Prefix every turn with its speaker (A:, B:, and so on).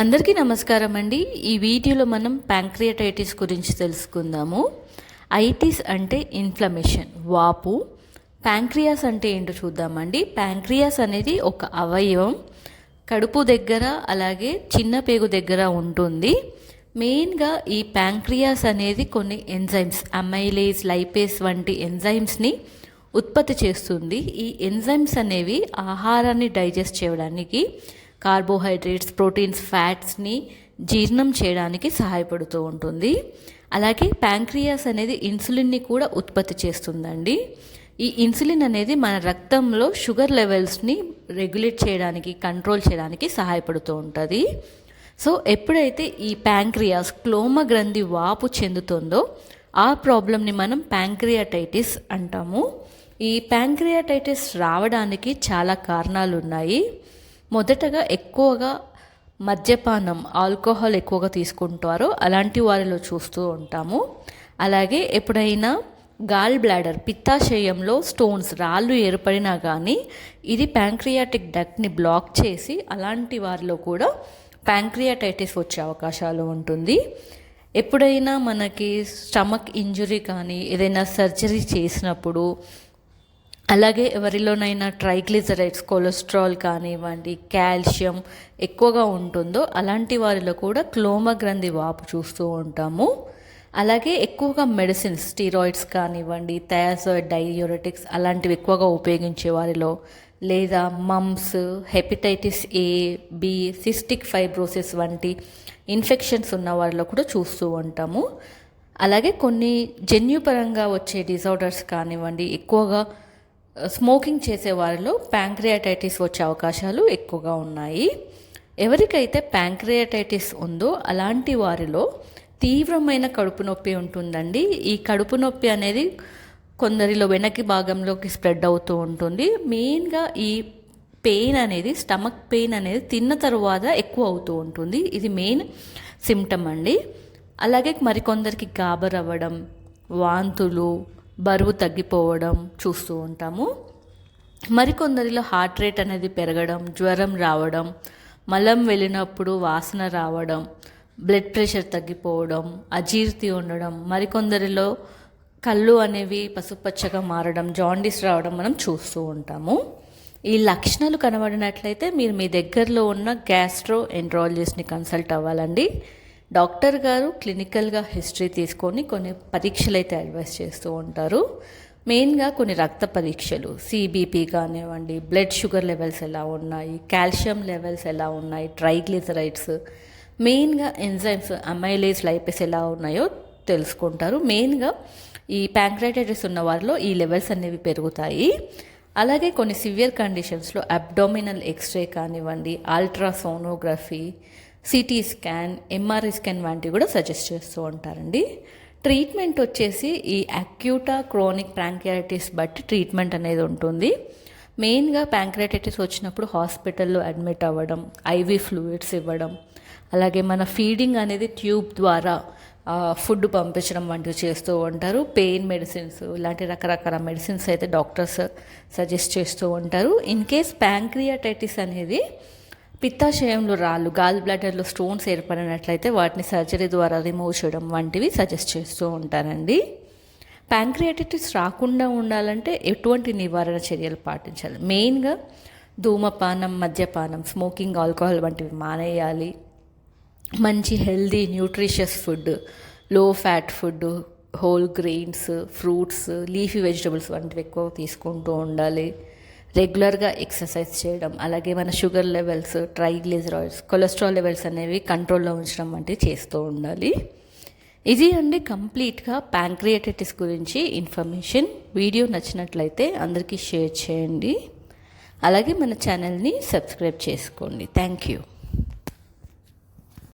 A: అందరికీ నమస్కారం అండి. ఈ వీడియోలో మనం ప్యాంక్రియాటైటిస్ గురించి తెలుసుకుందాము. ఐటిస్ అంటే ఇన్ఫ్లమేషన్ వాపు. ప్యాంక్రియాస్ అంటే ఏంటో చూద్దామండి. ప్యాంక్రియాస్ అనేది ఒక అవయవం కడుపు దగ్గర అలాగే చిన్న పేగు దగ్గర ఉంటుంది. మెయిన్గా ఈ ప్యాంక్రియాస్ అనేది కొన్ని ఎంజైమ్స్ అమైలేజ్ లైపేస్ వంటి ఎంజైమ్స్ని ఉత్పత్తి చేస్తుంది. ఈ ఎంజైమ్స్ అనేవి ఆహారాన్ని డైజెస్ట్ చేయడానికి కార్బోహైడ్రేట్స్ ప్రోటీన్స్ ఫ్యాట్స్ని జీర్ణం చేయడానికి సహాయపడుతూ ఉంటుంది. అలాగే ప్యాంక్రియాస్ అనేది ఇన్సులిన్ని కూడా ఉత్పత్తి చేస్తుందండి. ఈ ఇన్సులిన్ అనేది మన రక్తంలో షుగర్ లెవెల్స్ని రెగ్యులేట్ చేయడానికి కంట్రోల్ చేయడానికి సహాయపడుతూ ఉంటుంది. సో ఎప్పుడైతే ఈ ప్యాంక్రియాస్ క్లోమ గ్రంథి వాపు చెందుతుందో ఆ ప్రాబ్లమ్ని మనం ప్యాంక్రియాటైటిస్ అంటాము. ఈ ప్యాంక్రియాటైటిస్ రావడానికి చాలా కారణాలు ఉన్నాయి మొదటగా ఎక్కువగా మద్యపానం ఆల్కహాల్ ఎక్కువగా తీసుకుంటారో. అలాంటి వారిలో చూస్తూ ఉంటాము. అలాగే ఎప్పుడైనా గాల్ బ్లాడర్ పిత్తాశయంలో స్టోన్స్ రాళ్ళు ఏర్పడినా కానీ ఇది ప్యాంక్రియాటిక్ డక్ట్ని బ్లాక్ చేసి అలాంటి వారిలో కూడా ప్యాంక్రియాటైటిస్ వచ్చే అవకాశాలు ఉంటుంది. ఎప్పుడైనా మనకి స్టమక్ ఇంజురీ కానీ ఏదైనా సర్జరీ చేసినప్పుడు అలాగే ఎవరిలోనైనా ట్రైగ్లిజరైడ్స్ కొలెస్ట్రాల్ కానివ్వండి కాల్షియం ఎక్కువగా ఉంటుందో అలాంటి వారిలో కూడా క్లోమ గ్రంథి వాపు చూస్తూ ఉంటాము. అలాగే ఎక్కువగా మెడిసిన్స్ స్టీరాయిడ్స్ కానివ్వండి థయాజాయిడ్ డైయూరెటిక్స్ అలాంటివి ఎక్కువగా ఉపయోగించే వారిలో లేదా mumps hepatitis A B cystic fibrosis వంటి ఇన్ఫెక్షన్స్ ఉన్న వారిలో కూడా చూస్తూ ఉంటాము. అలాగే కొన్ని జన్యుపరంగా వచ్చే డిజార్డర్స్ కానివ్వండి ఎక్కువగా స్మోకింగ్ చేసే వారిలో ప్యాంక్రియాటైటిస్ వచ్చే అవకాశాలు ఎక్కువగా ఉన్నాయి. ఎవరికైతే ప్యాంక్రియాటైటిస్ ఉందో అలాంటి వారిలో తీవ్రమైన కడుపు నొప్పి ఉంటుందండి. ఈ కడుపు నొప్పి అనేది కొందరిలో వెనక్కి భాగంలోకి స్ప్రెడ్ అవుతూ ఉంటుంది. మెయిన్గా ఈ పెయిన్ అనేది స్టమక్ పెయిన్ అనేది తిన్న తరువాత ఎక్కువ అవుతూ ఉంటుంది. ఇది మెయిన్ సిమ్టమ్ అండి. అలాగే మరికొందరికి గాబర్ అవ్వడం వాంతులు బరువు తగ్గిపోవడం చూస్తూ ఉంటాము. మరికొందరిలో హార్ట్ రేట్ అనేది పెరగడం జ్వరం రావడం మలం వెళ్ళినప్పుడు వాసన రావడం బ్లడ్ ప్రెషర్ తగ్గిపోవడం అజీర్తి ఉండడం మరికొందరిలో కళ్ళు అనేవి పసుపచ్చగా మారడం జాండీస్ రావడం మనం చూస్తూ ఉంటాము. ఈ లక్షణాలు కనబడినట్లయితే మీరు మీ దగ్గరలో ఉన్న గ్యాస్ట్రో ఎంట్రాలజిస్ట్ని కన్సల్ట్ అవ్వాలండి. డాక్టర్ గారు క్లినికల్గా హిస్టరీ తీసుకొని కొన్ని పరీక్షలు అయితే అడ్వైస్ చేస్తూ ఉంటారు. మెయిన్గా కొన్ని రక్త పరీక్షలు సిబిపి కానివ్వండి బ్లడ్ షుగర్ లెవెల్స్ ఎలా ఉన్నాయి కాల్షియం లెవెల్స్ ఎలా ఉన్నాయి ట్రైగ్లిజరైడ్స్ మెయిన్గా ఎంజైమ్స్ అమైలేజ్ లైపెస్ ఎలా ఉన్నాయో తెలుసుకుంటారు. మెయిన్గా ఈ ప్యాంక్రైటైటిస్ ఉన్న వారిలో ఈ లెవెల్స్ అనేవి పెరుగుతాయి. అలాగే కొన్ని సివియర్ కండిషన్స్లో అబ్డోమినల్ ఎక్స్రే కానివ్వండి ultrasonography CT scan MRI scan వంటివి కూడా సజెస్ట్ చేస్తూ ఉంటారండి. ట్రీట్మెంట్ వచ్చేసి ఈ అక్యూటా క్రోనిక్ ప్యాంక్రియాటిస్ బట్టి ట్రీట్మెంట్ అనేది ఉంటుంది. మెయిన్గా ప్యాంక్రైటిస్ వచ్చినప్పుడు హాస్పిటల్లో అడ్మిట్ అవ్వడం ఐవీ ఫ్లూయిడ్స్ ఇవ్వడం అలాగే మన ఫీడింగ్ అనేది ట్యూబ్ ద్వారా ఫుడ్ పంపించడం వంటివి చేస్తూ ఉంటారు. పెయిన్ మెడిసిన్స్ ఇలాంటి రకరకాల మెడిసిన్స్ అయితే డాక్టర్స్ సజెస్ట్ చేస్తూ ఉంటారు. ఇన్ కేస్ ప్యాంక్రియాటైటిస్ అనేది పిత్తాశయంలో రాళ్ళు గాల్ బ్లాడర్లో స్టోన్స్ ఏర్పడినట్లయితే వాటిని సర్జరీ ద్వారా రిమూవ్ చేయడం వంటివి సజెస్ట్ చేస్తూ ఉంటారండి. ప్యాంక్రియాటిటిస్ రాకుండా ఉండాలంటే ఎటువంటి నివారణ చర్యలు పాటించాలి? మెయిన్గా ధూమపానం మద్యపానం స్మోకింగ్ ఆల్కహాల్ వంటివి మానేయాలి. మంచి హెల్దీ న్యూట్రిషియస్ ఫుడ్లో fat food whole grains fruits leafy vegetables వంటివి ఎక్కువ తీసుకుంటూ ఉండాలి. రెగ్యులర్గా ఎక్సర్సైజ్ చేయడం అలాగే మన sugar levels triglycerides cholesterol levels అనేవి కంట్రోల్లో ఉంచడం వంటివి చేస్తూ ఉండాలి. ఇది అండి కంప్లీట్గా ప్యాంక్రియాటిటిస్ గురించి ఇన్ఫర్మేషన్ వీడియో నచ్చినట్లయితే అందరికీ షేర్ చేయండి. అలాగే మన ఛానల్ని సబ్స్క్రైబ్ చేసుకోండి. Thank you